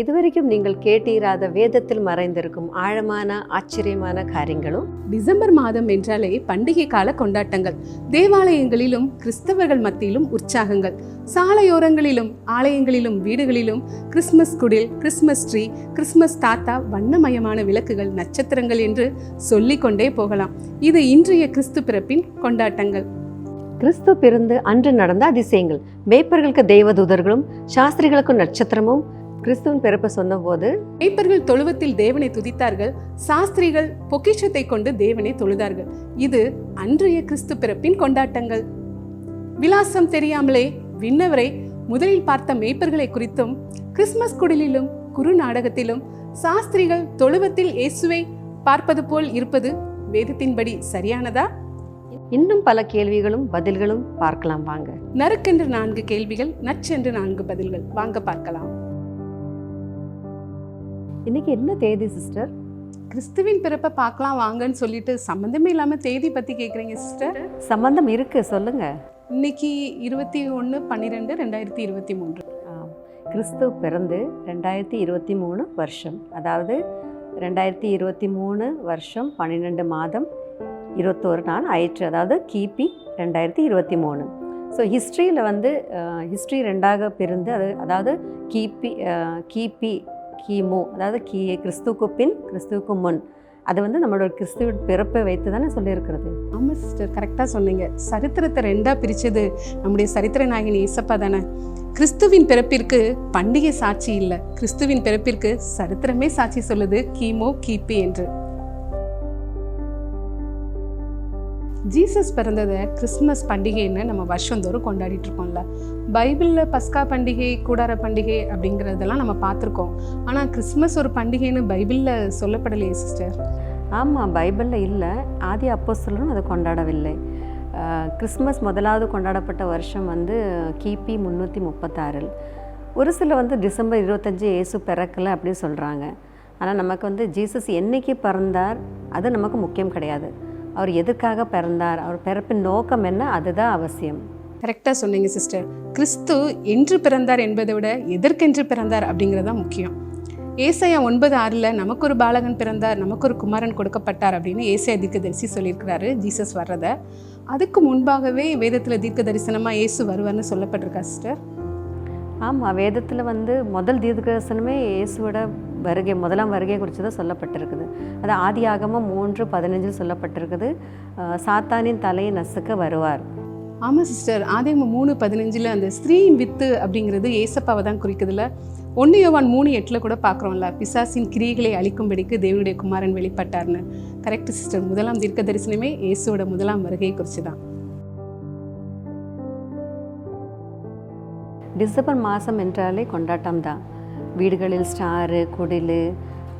இதுவரைக்கும் நீங்கள் கேட்டீராத வேதத்தில் மறைந்திருக்கும் ஆழமான ஆச்சரியமான காரியங்களும் டிசம்பர் மாதம் என்றாலே பண்டிகை கால கொண்டாட்டங்கள். தேவாலயங்களிலும் கிறிஸ்தவர்கள் மத்தியிலும் உற்சாகங்கள். சாலையோரங்களிலும் ஆலயங்களிலும் வீடுகளிலும் கிறிஸ்மஸ் குடில் கிறிஸ்மஸ் ட்ரீ கிறிஸ்மஸ் தாத்தா வண்ணமயமான விளக்குகள் நட்சத்திரங்கள் என்று சொல்லிக்கொண்டே போகலாம். இது இன்றைய கிறிஸ்து பிறப்பின் கொண்டாட்டங்கள். கிறிஸ்து பிறந்து அன்று நடந்த அதிசயங்கள். மேய்ப்பர்களுக்கு தெய்வதூதர்களும் சாஸ்திரிகளுக்கு நட்சத்திரமும் கிறிஸ்துவின் பிறப்பை சொன்னபோது மேய்ப்பர்கள் தொழுவத்தில் தேவனை துதித்தார்கள். சாஸ்திரிகள் பொக்கிஷத்தை கொண்டு தேவனை தொழுதார்கள். இது அன்றைய கிறிஸ்து பிறப்பின் கொண்டாட்டங்கள். விலாசம் தெரியாமலே விண்ணவரை முதலில் பார்த்த மேய்ப்பர்களை குறித்தும் கிறிஸ்மஸ் குடிலிலும் குறு நாடகத்திலும் சாஸ்திரிகள் தொழுவத்தில் இயேசுவை பார்ப்பது போல் இருப்பது வேதத்தின்படி சரியானதா? இன்னும் பல கேள்விகளும் பதில்களும் பார்க்கலாம் வாங்க. நறுக்கென்று நான்கு கேள்விகள் நச்சென்று நான்கு பதில்கள். வாங்க பார்க்கலாம். இன்னைக்கு என்ன தேதி சிஸ்டர் கிறிஸ்துவின் பிறப்பை பார்க்கலாம் வாங்கன்னு சொல்லிட்டு சம்மந்தமே இல்லாம தேதி பத்தி கேக்குறீங்க சிஸ்டர் சம்பந்தம் இருக்கு சொல்லுங்க. இன்னைக்கு இருபத்தி ஒன்று பன்னிரெண்டு ரெண்டாயிரத்தி இருபத்தி மூன்று. கிறிஸ்து பிறந்து ரெண்டாயிரத்தி இருபத்தி மூணு வருஷம். அதாவது ரெண்டாயிரத்தி இருபத்தி மூணு வருஷம் பன்னிரெண்டு மாதம் இருபத்தோரு நாள் ஆயிற்று. அதாவது கிபி ரெண்டாயிரத்தி இருபத்தி மூணு. ஸோ ஹிஸ்ட்ரியில் வந்து ஹிஸ்ட்ரி ரெண்டாக பிரிந்து அது அதாவது கிபி கிபி கிமு அதாவது கி கிறிஸ்துவுக்கு பின் கிறிஸ்துவுக்கு முன். அது வந்து நம்மளோட கிறிஸ்துவின் பிறப்பை வைத்து தானே சொல்லியிருக்கிறது ஆமாம் சிஸ்டர் கரெக்டாக சொன்னீங்க. சரித்திரத்தை ரெண்டாக பிரித்தது நம்முடைய சரித்திர நாயகன் இசப்பா தானே. கிறிஸ்துவின் பிறப்பிற்கு பண்டிகை சாட்சி இல்லை. கிறிஸ்துவின் பிறப்பிற்கு சரித்திரமே சாட்சி சொல்லுது கிமு கிபி என்று. ஜீசஸ் பிறந்ததை கிறிஸ்மஸ் பண்டிகைன்னு நம்ம வருஷந்தோறும் கொண்டாடிட்டு இருக்கோம்ல பைபிளில் பஸ்கா பண்டிகை கூடார பண்டிகை அப்படிங்கிறதெல்லாம் நம்ம பார்த்துருக்கோம். ஆனால் கிறிஸ்மஸ் ஒரு பண்டிகைன்னு பைபிளில் சொல்லப்படலையே சிஸ்டர்? ஆமாம் பைபிளில் இல்லை. ஆதி அப்போஸ்தலரும் அதை கொண்டாடவில்லை. கிறிஸ்மஸ் முதலாவது கொண்டாடப்பட்ட வருஷம் வந்து கிபி முந்நூற்றி முப்பத்தாறில். ஒரு சில வந்து டிசம்பர் இருபத்தஞ்சி ஏசு பிறக்கலை அப்படின்னு சொல்கிறாங்க ஆனால் நமக்கு வந்து ஜீசஸ் என்னைக்கு பிறந்தார் அது நமக்கு முக்கியம் கிடையாது. அவர் எதுக்காக பிறந்தார் அவர் பிறப்பின் நோக்கம் என்ன அதுதான் அவசியம். கரெக்டாக சொன்னீங்க சிஸ்டர் கிறிஸ்து என்று பிறந்தார் என்பதை விட எதற்கென்று பிறந்தார் அப்படிங்கிறது தான் முக்கியம். ஏசாயா ஒன்பது ஆறில் நமக்கு ஒரு பாலகன் பிறந்தார் நமக்கு ஒரு குமாரன் கொடுக்கப்பட்டார் அப்படின்னு ஏசாயா தீர்க்கதரிசி சொல்லியிருக்கிறாரு ஜீசஸ் வர்றத. அதுக்கு முன்பாகவே வேதத்தில் தீர்க்க தரிசனமாக இயேசு வருவார்னு சொல்லப்பட்டிருக்கா சிஸ்டர் ஆமாம் வேதத்தில் வந்து முதல் தீர்க்கதரிசனமே இயேசுவோட வருகை முதலாம் வருகை குறித்து தான் சொல்லப்பட்டிருக்குது. அது ஆதியாகமம் மூன்று பதினஞ்சில் சொல்லப்பட்டிருக்குது. சாத்தானின் தலையை நசுக்க வருவார். ஆமாம் சிஸ்டர் ஆதியாகமம் மூணு பதினஞ்சில் அந்த ஸ்திரீயின் வித்து அப்படிங்கிறது ஏசப்பாவை தான் குறிக்குதுல ஒன்று யோவான் மூணு எட்டில் கூட பார்க்குறோம்ல பிசாசின் கிரியைகளை அழிக்கும்படிக்கு தேவனுடைய குமாரன் வெளிப்பட்டார்னு. கரெக்ட் சிஸ்டர் முதலாம் தீர்க்க தரிசனமே இயேசுவோட முதலாம் வருகையை குறித்து தான் டிசம்பர் மாதம் என்றாலே கொண்டாட்டம் தான் வீடுகளில் ஸ்டாரு குடில்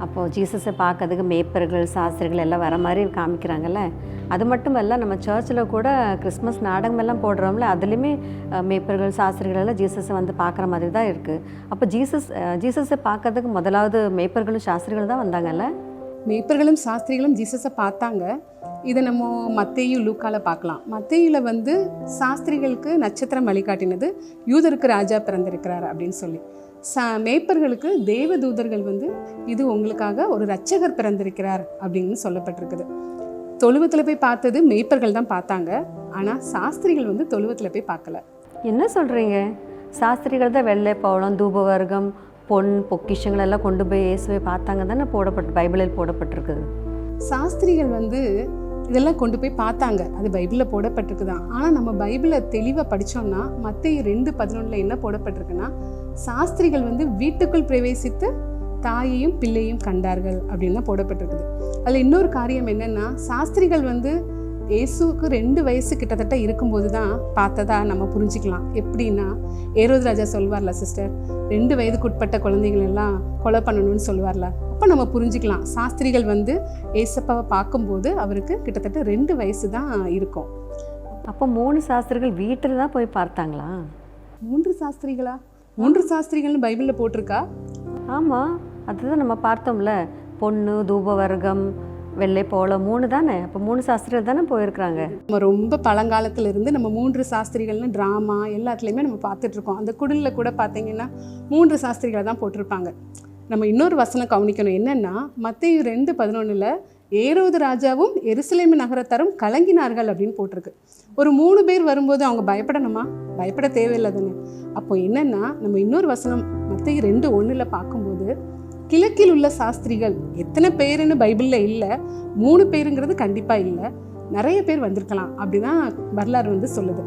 அப்போது ஜீசஸை பார்க்கறதுக்கு மேய்ப்பர்கள் சாஸ்திரிகள் எல்லாம் வர மாதிரி காமிக்கிறாங்கல்ல. அது மட்டும் இல்ல நம்ம சர்ச்சில் கூட கிறிஸ்மஸ் நாடகம் எல்லாம் போடுறோம்ல அதுலேயுமே மேப்பர்கள் மேய்ப்பர்கள் சாஸ்திரிகள் எல்லாம் ஜீசஸை வந்து பார்க்குற மாதிரி தான் இருக்குது அப்போ ஜீசஸ் ஜீசஸை பார்க்கறதுக்கு முதலாவது மேய்ப்பர்களும் சாஸ்திரிகள் தான் வந்தாங்கல்ல? மேய்ப்பர்களும் சாஸ்திரிகளும் ஜீசஸை பார்த்தாங்க. இதை நம்ம மத்தேயும் லூக்கால பார்க்கலாம். மத்தேயில வந்து சாஸ்திரிகளுக்கு நட்சத்திரம் வழிகாட்டினது யூதருக்கு ராஜா பிறந்திருக்கிறார் அப்படின்னு சொல்லி. ச மேய்ப்பர்களுக்கு தேவ தூதர்கள் வந்து இது உங்களுக்காக ஒரு இரட்சகர் பிறந்திருக்கிறார் அப்படின்னு சொல்லப்பட்டிருக்குது. தொழுவத்தில் போய் பார்த்தது மேய்ப்பர்கள் தான் பார்த்தாங்க. ஆனால் சாஸ்திரிகள் வந்து தொழுவத்தில் போய் பார்க்கல. என்ன சொல்கிறீங்க சாஸ்திரிகள் தான் வெள்ளை பவளம் தூபவர்க்கம் பொன் பொக்கிஷங்கள் எல்லாம் கொண்டு போய் இயேசுவை பார்த்தாங்க தானே போடப்பட்டு பைபிளில் போடப்பட்டிருக்குது. சாஸ்திரிகள் வந்து இதெல்லாம் கொண்டு போய் பார்த்தாங்க. அது பைபிளில் போடப்பட்டிருக்குதான். ஆனால் நம்ம பைபிளை தெளிவாக படித்தோம்னா மற்ற ரெண்டு பதினொன்றில் என்ன போடப்பட்டிருக்குன்னா சாஸ்திரிகள் வந்து வீட்டுக்குள் பிரவேசித்து தாயையும் பிள்ளையும் கண்டார்கள் அப்படின்னு தான் போடப்பட்டிருக்குது. அதில் இன்னொரு காரியம் என்னென்னா சாஸ்திரிகள் வந்து இயேசுவுக்கு ரெண்டு வயசு கிட்டத்தட்ட இருக்கும்போது தான் பார்த்ததா நம்ம புரிஞ்சுக்கலாம். எப்படின்னா ஏரோது ராஜா சொல்வார்ல சிஸ்டர் ரெண்டு வயதுக்குட்பட்ட குழந்தைகள் எல்லாம் கொலை பண்ணணும்னு சொல்லுவார்ல அப்போ நம்ம புரிஞ்சுக்கலாம். சாஸ்திரிகள் வந்து ஏசப்பாவை பார்க்கும்போது அவருக்கு கிட்டத்தட்ட ரெண்டு வயசு தான் இருக்கும். அப்போ மூணு சாஸ்திரிகள் வீட்டில் தான் போய் பார்த்தாங்களா? மூன்று சாஸ்திரிகளா? மூன்று சாஸ்திரிகள்னு பைபிளில் போட்டிருக்கா? ஆமாம் அதுதான் நம்ம பார்த்தோம்ல. பொண்ணு தூபவர்க்கம் வெள்ளை போலம் மூணு தானே? அப்போ மூணு சாஸ்திரிகள் தானே போயிருக்கிறாங்க. நம்ம ரொம்ப பழங்காலத்துல இருந்து நம்ம மூன்று சாஸ்திரிகள்னு ட்ராமா எல்லாத்துலேயுமே நம்ம பார்த்துட்டு இருக்கோம். அந்த குடிலில் கூட பார்த்தீங்கன்னா மூன்று சாஸ்திரிகளை தான் போட்டிருப்பாங்க. நம்ம இன்னொரு வசனம் கவனிக்கணும். என்னென்னா மத்திய ரெண்டு பதினொன்றில் ஏரோது ராஜாவும் எருசலேமி நகரத்தாரும் கலங்கினார்கள் அப்படின்னு போட்டிருக்கு. ஒரு மூணு பேர் வரும்போது அவங்க பயப்படணுமா? பயப்பட தேவையில்லை தானே அப்போ என்னன்னா நம்ம இன்னொரு வசனம் மத்திய ரெண்டு ஒன்றில் பார்க்கும்போது கிழக்கில் உள்ள சாஸ்திரிகள் எத்தனை பேருன்னு பைபிளில் இல்லை மூணு பேருங்கிறது கண்டிப்பாக இல்லை நிறைய பேர் வந்திருக்கலாம் அப்படிதான் வரலாறு வந்து சொல்லுது.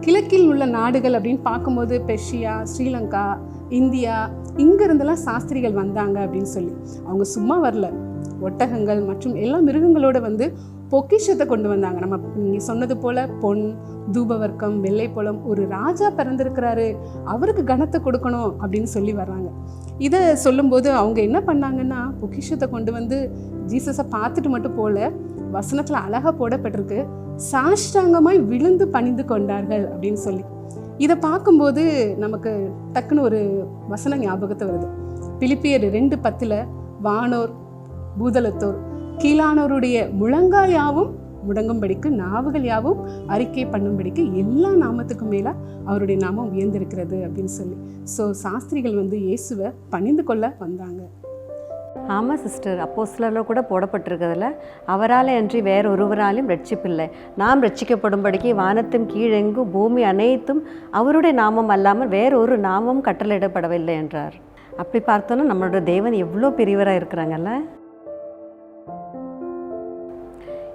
கிழக்கில் உள்ள நாடுகள் அப்படின்னு பார்க்கும்போது பெர்ஷியா ஸ்ரீலங்கா இந்தியா இங்கிருந்தெல்லாம் சாஸ்திரிகள் வந்தாங்க அப்படின்னு சொல்லி. அவங்க சும்மா வரல. ஒட்டகங்கள் மற்றும் எல்லா மிருகங்களோட வந்து பொக்கிஷத்தை கொண்டு வந்தாங்க. நம்ம நீங்கள் சொன்னது போல் பொன் தூபவர்க்கம் வெள்ளைப்பழம் ஒரு ராஜா பிறந்திருக்கிறாரு. அவருக்கு கனத்தை கொடுக்கணும் அப்படின்னு சொல்லி வர்றாங்க. இதை சொல்லும்போது அவங்க என்ன பண்ணாங்கன்னா பொக்கிஷத்தை கொண்டு வந்து ஜீசஸை பார்த்துட்டு மட்டும் போல வசனத்தில் அழகாக போடப்பட்டிருக்கு. சாஷ்டாங்கமாய் விழுந்து பணிந்து கொண்டார்கள் அப்படின்னு சொல்லி. இதை பார்க்கும்போது நமக்கு டக்குன்னு ஒரு வசனம் ஞாபகத்தை வருது. பிலிப்பியர் ரெண்டு பத்தில் வானோர் பூதலத்தோர் கீழானோருடைய முழங்கால் யாவும் முடங்கும்படிக்கு நாவுகள் யாவும் அறிக்கை பண்ணும்படிக்கு எல்லா நாமத்துக்கும் மேலே அவருடைய நாமம் உயர்ந்திருக்கிறது அப்படின்னு சொல்லி. ஸோ சாஸ்திரிகள் வந்து இயேசுவை பணிந்து கொள்ள வந்தாங்க. ஆமாம் சிஸ்டர் அப்போஸ்லரில் கூட போடப்பட்டிருக்கிறதுல. அவரால் அன்றி வேற ஒருவராலையும் ரட்சிப்பில்லை. நாம் ரட்சிக்கப்படும்படிக்கு வானத்தும் கீழெங்கும் பூமி அனைத்தும் அவருடைய நாமம் அல்லாமல் வேற ஒரு நாமம் கட்டளையிடப்படவில்லை என்றார். அப்படி பார்த்தோன்னா நம்மளோட தேவன் எவ்வளோ பெரியவராக இருக்கிறாங்கல்ல?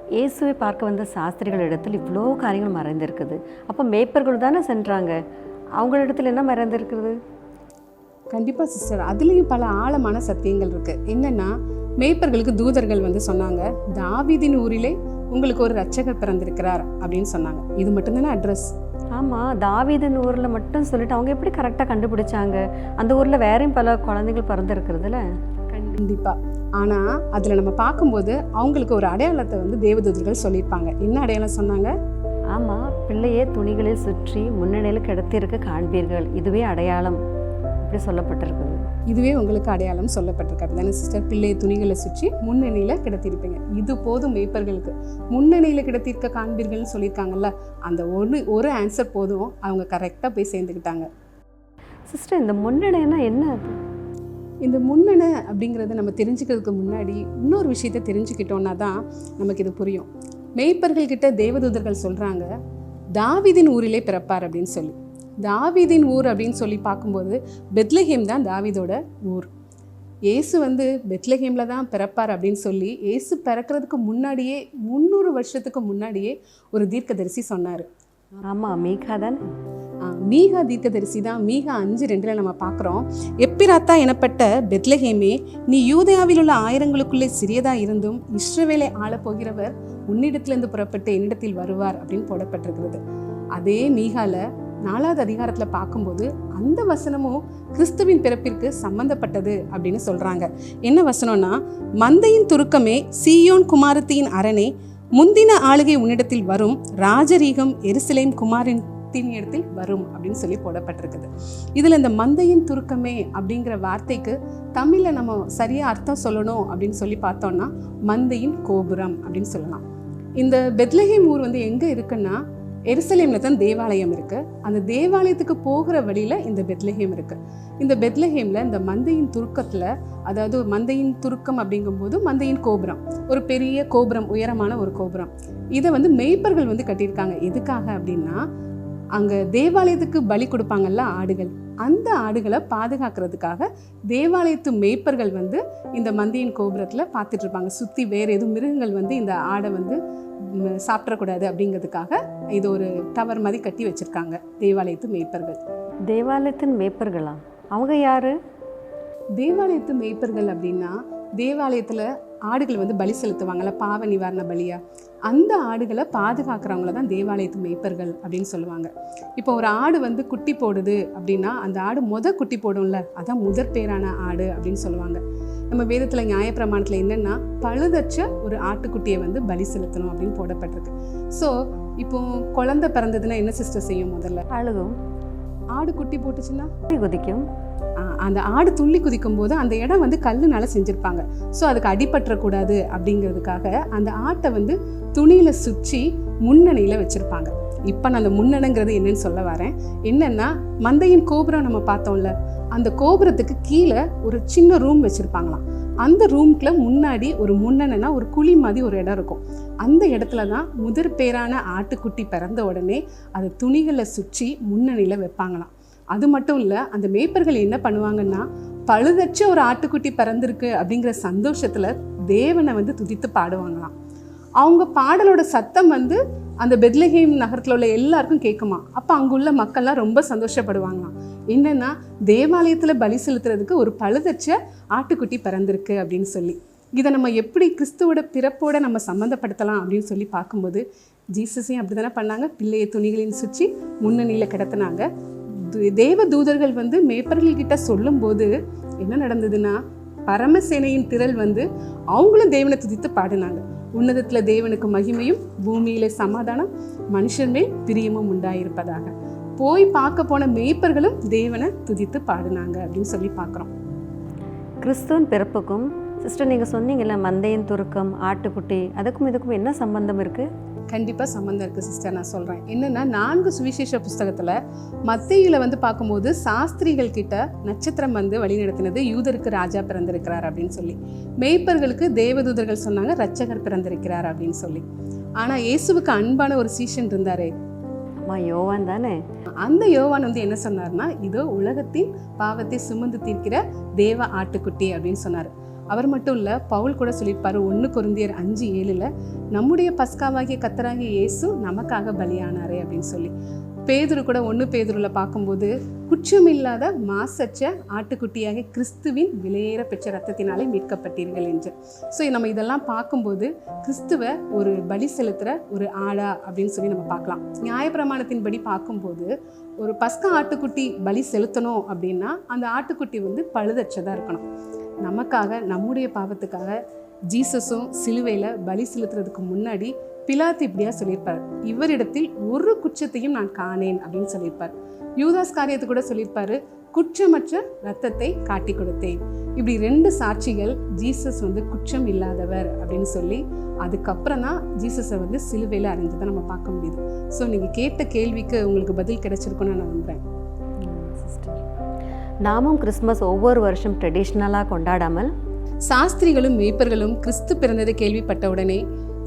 இயேசுவை பார்க்க வந்த சாஸ்திரிகள் இடத்தில் இவ்வளோ காரியங்கள் மறைந்திருக்குது. அப்போ மேய்ப்பர்கள் தானே சென்றாங்க. அவங்களிடத்தில் என்ன மறைந்திருக்குது கண்டிப்பாக சிஸ்டர் அதுலேயும் பல ஆழமான சத்தியங்கள் இருக்குது என்னென்னா மேய்ப்பர்களுக்கு தூதர்கள் வந்து சொன்னாங்க தாவீதின் ஊரிலே உங்களுக்கு ஒரு ரட்சகர் பிறந்திருக்கிறார் அப்படின்னு சொன்னாங்க. இது மட்டும்தானே அட்ரஸ் ஆமாம் தாவீதன் ஊரில் மட்டும் சொல்லிட்டு அவங்க எப்படி கரெக்டாக கண்டுபிடிச்சாங்க? அந்த ஊரில் வேறையும் பல குழந்தைகள் பிறந்திருக்கிறதுல? கண்டிப்பாக ஆனால் அதில் நம்ம பார்க்கும்போது அவங்களுக்கு ஒரு அடையாளத்தை வந்து தேவதூதர்கள் சொல்லியிருப்பாங்க. என்ன அடையாளம் சொன்னாங்க? ஆமாம் பிள்ளையே துணிகளில் சுற்றி முன்னணியில் கிடத்திருக்க காண்பீர்கள். இதுவே அடையாளம். இப்படி சொல்லப்பட்டிருக்குது. இதுவே உங்களுக்கு அடையாளம் சொல்லப்பட்டிருக்கு. அப்படிதானே சிஸ்டர் பிள்ளை துணிகளை சுற்றி முன்னணியில் கிடத்திருப்பீங்க. இது போதும் மேய்ப்பர்களுக்கு. முன்னணியில் கிடத்திருக்க காண்பீர்கள்னு சொல்லியிருக்காங்கல்ல அந்த ஒரு ஒரு ஆன்சர் போதும். அவங்க கரெக்டாக போய் சேர்ந்துக்கிட்டாங்க. சிஸ்டர் இந்த முன்னணின்னா என்ன அது? இந்த முன்னணை அப்படிங்கிறத நம்ம தெரிஞ்சுக்கிறதுக்கு முன்னாடி இன்னொரு விஷயத்தை தெரிஞ்சுக்கிட்டோன்னா தான் நமக்கு இது புரியும். மேய்ப்பர்கள் கிட்ட தேவதூதர்கள் சொல்கிறாங்க தாவீதின் ஊரிலே பிறப்பார் அப்படின்னு சொல்லி. தாவீதின் ஊர் அப்படின்னு சொல்லி பார்க்கும்போது பெத்லஹேம் தான் தாவீதோட ஊர். இயேசு வந்து பெத்லஹேமில் தான் பிறப்பார் அப்படின்னு சொல்லி இயேசு பிறக்கிறதுக்கு முன்னாடியே முந்நூறு வருஷத்துக்கு முன்னாடியே ஒரு தீர்க்கதரிசி சொன்னார். ஆமாம் மீகா தானே? மீகா தீர்க்கதரிசி தான். மீகா அஞ்சு ரெண்டில் நம்ம பார்க்குறோம். எப்பிராத்தா எனப்பட்ட பெத்லஹேமே நீ யூதயாவில் உள்ள ஆயிரங்களுக்குள்ளே சிறியதாக இருந்தும் இஸ்ரவேலை ஆளப் போகிறவர் உன்னிடத்திலிருந்து புறப்பட்டு என்னிடத்தில் வருவார் அப்படின்னு போடப்பட்டிருக்கிறது. அதே மீகால நாலாவது அதிகாரத்தில் பார்க்கும்போது அந்த வசனமும் கிறிஸ்துவின் பிறப்பிற்கு சம்பந்தப்பட்டது அப்படின்னு சொல்கிறாங்க என்ன வசனம்னா மந்தையின் துருக்கமே சீயோன் குமாரத்தியின் அரணே முந்தின ஆளுகை உன்னிடத்தில் வரும் ராஜரீகம் எருசலேம் குமாரின் இடத்தில் வரும் அப்படின்னு சொல்லி போடப்பட்டிருக்குது. இதில் இந்த மந்தையின் துருக்கமே அப்படிங்கிற வார்த்தைக்கு தமிழில் நம்ம சரியாக அர்த்தம் சொல்லணும் அப்படின்னு சொல்லி பார்த்தோம்னா மந்தையின் கோபுரம் அப்படின்னு சொல்லலாம். இந்த பெத்லஹேம் ஊர் வந்து எங்கே இருக்குன்னா எருசலேமில் தான் தேவாலயம் இருக்குது அந்த தேவாலயத்துக்கு போகிற வழியில் இந்த பெத்லஹேம் இருக்குது இந்த பெத்லஹேமில் இந்த மந்தையின் துருக்கத்தில் அதாவது மந்தையின் துருக்கம் அப்படிங்கும்போது மந்தையின் கோபுரம். ஒரு பெரிய கோபுரம் உயரமான ஒரு கோபுரம். இதை வந்து மெய்ப்பர்கள் வந்து கட்டியிருக்காங்க. எதுக்காக அப்படின்னா அங்கே தேவாலயத்துக்கு பலி கொடுப்பாங்கல்ல ஆடுகள். அந்த ஆடுகளை பாதுகாக்கிறதுக்காக தேவாலயத்து மேய்ப்பர்கள் வந்து இந்த மந்தியின் கோபுரத்தில் பார்த்துட்ருப்பாங்க சுற்றி வேறு எதுவும் மிருகங்கள் வந்து இந்த ஆடை வந்து சாப்பிடக்கூடாது அப்படிங்கிறதுக்காக இது ஒரு டவர் மாதிரி கட்டி வச்சுருக்காங்க தேவாலயத்து மேய்ப்பர்கள். தேவாலயத்தின் மேய்ப்பர்களா? அவங்க யாரு? தேவாலயத்து மேய்ப்பர்கள் அப்படின்னா தேவாலயத்தில் ஆடுகள் வந்து பலி செலுத்துவாங்கல்ல பாவ நிவாரண பலியா? அந்த ஆடுகளை பாதுகாக்கிறவங்கள தான் தேவாலயத்து மேய்ப்பர்கள் அப்படின்னு சொல்லுவாங்க. இப்போ ஒரு ஆடு வந்து குட்டி போடுது அப்படின்னா அந்த ஆடு முத குட்டி போடும்ல அதான் முதற் பேரான ஆடு அப்படின்னு சொல்லுவாங்க. நம்ம வேதத்தில் நியாயப்பிரமாணத்தில் என்னென்னா பழுதற்ற ஒரு ஆட்டுக்குட்டியை வந்து பலி செலுத்தணும் அப்படின்னு போடப்பட்டிருக்கு. ஸோ இப்போ குழந்தை பிறந்ததுன்னா என்ன சிஸ்டர் செய்யும் முதல்ல? அழுகும். ஆடு குட்டி போட்டுச்சுன்னா? குதிக்கும். அந்த ஆடு துள்ளி குதிக்கும் போது அந்த இடம் வந்து கல்லுனால செஞ்சுருப்பாங்க. ஸோ அதுக்கு அடிபற்றக்கூடாது அப்படிங்கிறதுக்காக அந்த ஆட்டை வந்து துணியில் சுற்றி முன்னணியில் வச்சுருப்பாங்க. இப்போ நான் அந்த முன்னணுங்கிறது என்னன்னு சொல்ல வரேன். என்னன்னா மந்தையின் கோபுரம் நம்ம பார்த்தோம்ல அந்த கோபுரத்துக்கு கீழே ஒரு சின்ன ரூம் வச்சுருப்பாங்களாம். அந்த ரூம்க்குல முன்னாடி ஒரு முன்னணுனா ஒரு குழி மாதிரி ஒரு இடம் இருக்கும். அந்த இடத்துல தான் முதற் பேரான ஆட்டுக்குட்டி பிறந்த உடனே அதை துணிகளை சுற்றி முன்னணியில் வைப்பாங்களாம். அது மட்டும் இல்லை அந்த மேய்ப்பர்கள் என்ன பண்ணுவாங்கன்னா பழுதற்ற ஒரு ஆட்டுக்குட்டி பிறந்திருக்கு அப்படிங்கிற சந்தோஷத்தில் தேவனை வந்து துதித்து பாடுவாங்களாம். அவங்க பாடலோட சத்தம் வந்து அந்த பெத்லஹேம் நகரத்தில் உள்ள எல்லாருக்கும் கேட்குமா அப்போ அங்குள்ள மக்கள்லாம் ரொம்ப சந்தோஷப்படுவாங்களாம். என்னென்னா தேவாலயத்தில் பலி செலுத்துறதுக்கு ஒரு பழுதச்ச ஆட்டுக்குட்டி பிறந்திருக்கு அப்படின்னு சொல்லி. இதை நம்ம எப்படி கிறிஸ்துவோட பிறப்போட நம்ம சம்மந்தப்படுத்தலாம் அப்படின்னு சொல்லி பார்க்கும்போது ஜீசஸையும் அப்படி தானே பண்ணாங்க. பிள்ளையை துணிகளின் சுற்றி முன்னணியில் கிடத்துனாங்க. தேவ தூதர்கள் வந்து மேப்பர்கள்கிட்ட சொல்லும்போது என்ன நடந்ததுன்னா பரமசேனையின் திரள் வந்து அவங்களும் தேவனை துதித்து பாடினாங்க. உன்னதத்துல தேவனுக்கு மகிமையும் பூமியில சமாதானம் மனுஷன் மேல் பிரியமும் உண்டாயிருப்பதாக. போய் பார்க்க போன மேய்ப்பர்களும் தேவனை துதித்து பாடினாங்க அப்படின்னு சொல்லி பார்க்குறோம். கிறிஸ்துவின் பிறப்புக்கும் சிஸ்டர் நீங்கள் சொன்னீங்கல்ல மந்தையின் துருக்கம் ஆட்டுக்குட்டி அதுக்கும் இதுக்கும் என்ன சம்பந்தம் இருக்குது கண்டிப்பாக சம்மந்தம் இருக்குது சிஸ்டர் நான் சொல்கிறேன் என்னென்னா நான்கு சுவிசேஷ புஸ்தகத்தில் மத்தியில் வந்து பார்க்கும்போது சாஸ்திரிகள் கிட்ட நட்சத்திரம் வந்து வழிநடத்தினது யூதருக்கு ராஜா பிறந்திருக்கிறார் அப்படின்னு சொல்லி. மேய்ப்பர்களுக்கு தேவதூதர்கள் சொன்னாங்க ரட்சகர் பிறந்திருக்கிறார் அப்படின்னு சொல்லி. ஆனால் இயேசுவுக்கு அன்பான ஒரு சீஷன் இருந்தாரே. அம்மா யோவான் தானே? அந்த யோவான் வந்து என்ன சொன்னார்னா இதோ உலகத்தின் பாவத்தை சுமந்து தீர்க்கிற தேவ ஆட்டுக்குட்டி அப்படின்னு சொன்னார். அவர் மட்டும் இல்லை பவுல் கூட சொல்லியிருப்பார் ஒன்று குருந்தியர் அஞ்சு ஏழில் நம்முடைய பஸ்காவாகிய கத்தராகிய இயேசு நமக்காக பலியானாரே அப்படின்னு சொல்லி. பேதுரு கூட ஒன்று பேதுருவில் பார்க்கும்போது குற்றம் இல்லாத மாசற்ற ஆட்டுக்குட்டியாக கிறிஸ்துவின் விலையேற பெற்ற ரத்தத்தினாலே மீட்கப்பட்டீர்கள் என்று. ஸோ நம்ம இதெல்லாம் பார்க்கும்போது கிறிஸ்துவ ஒரு பலி செலுத்துகிற ஒரு ஆடா அப்படின்னு சொல்லி நம்ம பார்க்கலாம். நியாயப்பிரமாணத்தின்படி பார்க்கும்போது ஒரு பஸ்கா ஆட்டுக்குட்டி பலி செலுத்தணும் அப்படின்னா அந்த ஆட்டுக்குட்டி வந்து பழுதற்றதாக இருக்கணும். நமக்காக நம்முடைய பாவத்துக்காக ஜீசஸும் சிலுவையில் பலி செலுத்துறதுக்கு முன்னாடி பிலாத்து இப்படியா சொல்லியிருப்பார். இவரிடத்தில் ஒரு குற்றத்தையும் நான் காணேன் அப்படின்னு சொல்லியிருப்பார். யூதாஸ் காரியத்தை கூட சொல்லியிருப்பாரு. குற்றமற்ற ரத்தத்தை காட்டி கொடுத்தேன். இப்படி ரெண்டு சாட்சிகள் ஜீசஸ் வந்து குற்றம் இல்லாதவர் அப்படின்னு சொல்லி அதுக்கப்புறம் தான் ஜீசஸை வந்து சிலுவையில் அறிஞ்சதை நம்ம பார்க்க முடியுது. ஸோ நீங்கள் கேட்ட கேள்விக்கு உங்களுக்கு பதில் கிடைச்சிருக்கும்னு நான் நம்புகிறேன் சிஸ்டர் நாமும் கிறிஸ்மஸ் ஒவ்வொரு வருஷம் ட்ரெடிஷ்னலாக கொண்டாடாமல் சாஸ்திரிகளும் மேய்ப்பர்களும் கிறிஸ்து பிறந்ததை கேள்விப்பட்ட உடனே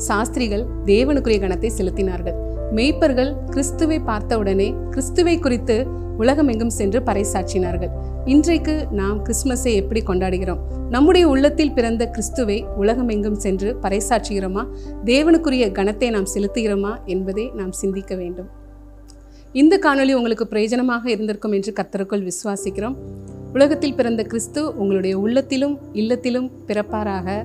சாஸ்திரிகள் தேவனுக்குரிய கணத்தை செலுத்தினார்கள். மெய்ப்பர்கள் கிறிஸ்துவை பார்த்தவுடனே கிறிஸ்துவை குறித்து உலகமெங்கும் சென்று பறைசாற்றினார்கள். இன்றைக்கு நாம் கிறிஸ்மஸை எப்படி கொண்டாடுகிறோம்? நம்முடைய உள்ளத்தில் பிறந்த கிறிஸ்துவை உலகமெங்கும் சென்று பறைசாற்றுகிறோமா? தேவனுக்குரிய கணத்தை நாம் செலுத்துகிறோமா என்பதை நாம் சிந்திக்க வேண்டும். இந்த காணொளி உங்களுக்கு பிரயோஜனமாக இருந்திருக்கும் என்று கத்தருக்குள் விசுவாசிக்கிறோம். உலகத்தில் பிறந்த கிறிஸ்து உங்களுடைய உள்ளத்திலும் இல்லத்திலும் பிறப்பாராக